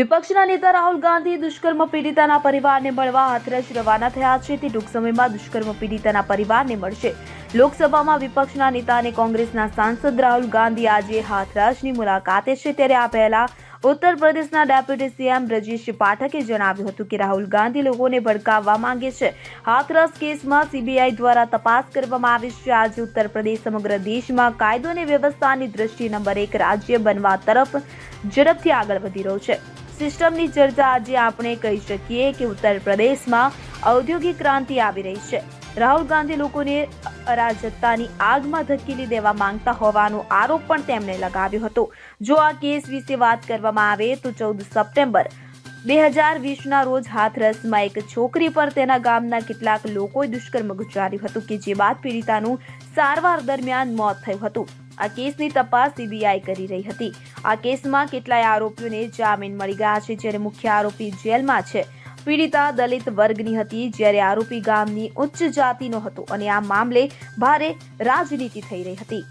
વિપક્ષના નેતા રાહુલ ગાંધી દુષ્કર્મ પીડિતાના પરિવારને મળવા હાથરસ રવાના થયા છે. તે ટૂંક સમયમાં દુષ્કર્મ પીડિતાના પરિવારને મળશે. લોકસભામાં વિપક્ષના નેતા અને કોંગ્રેસના સાંસદ રાહુલ ગાંધી આજે હાથરસની મુલાકાતે છે. ત્યારે આ પહેલા ઉત્તર પ્રદેશના ડેપ્યુટી સીએમ બ્રજેશ પાઠકે જણાવ્યું હતું કે રાહુલ ગાંધી લોકોને ભડકાવવા માંગે છે. હાથરસ કેસમાં સીબીઆઈ દ્વારા તપાસ કરવામાં આવી છે. આજે ઉત્તર પ્રદેશ સમગ્ર દેશમાં કાયદો અને વ્યવસ્થાની દ્રષ્ટિએ નંબર એક રાજ્ય બનવા તરફ ઝડપથી આગળ વધી રહ્યું છે. સિસ્ટમની ચર્ચા આજે આપણે કહી શકીએ કે ઉત્તર પ્રદેશમાં ઔદ્યોગિક ક્રાંતિ આવી રહી છે. રાહુલ ગાંધી લોકોને અરાજકતાની આગમાં ધકેલી દેવા માંગતા હોવાનો આરોપ પણ તેમણે લગાવ્યો હતો. જો આ કેસ વિશે વાત કરવામાં આવે તો ચૌદ સપ્ટેમ્બર બે હજાર વીસના રોજ હાથરસમાં એક છોકરી પર તેના ગામના કેટલાક લોકોએ દુષ્કર્મ ગુજાર્યું હતું કે જે બાદ પીડિતાનું સારવાર દરમિયાન મોત થયું હતું. આ કેસની તપાસ સીબીઆઈ કરી રહી હતી. આ કેસમાં કેટલાય આરોપીઓને જામીન મળી ગયા છે, જ્યારે મુખ્ય આરોપી જેલમાં છે. પીડિતા દલિત વર્ગની હતી, જ્યારે આરોપી ગામની ઉચ્ચ જાતિનો હતો અને આ મામલે ભારે રાજનીતિ થઈ રહી હતી.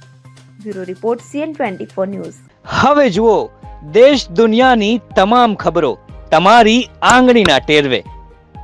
Bureau report, CN twenty four news. હવે જુઓ, દેશ દુનિયાની તમામ ખબરો તમારી આંગળીના ટેરવે.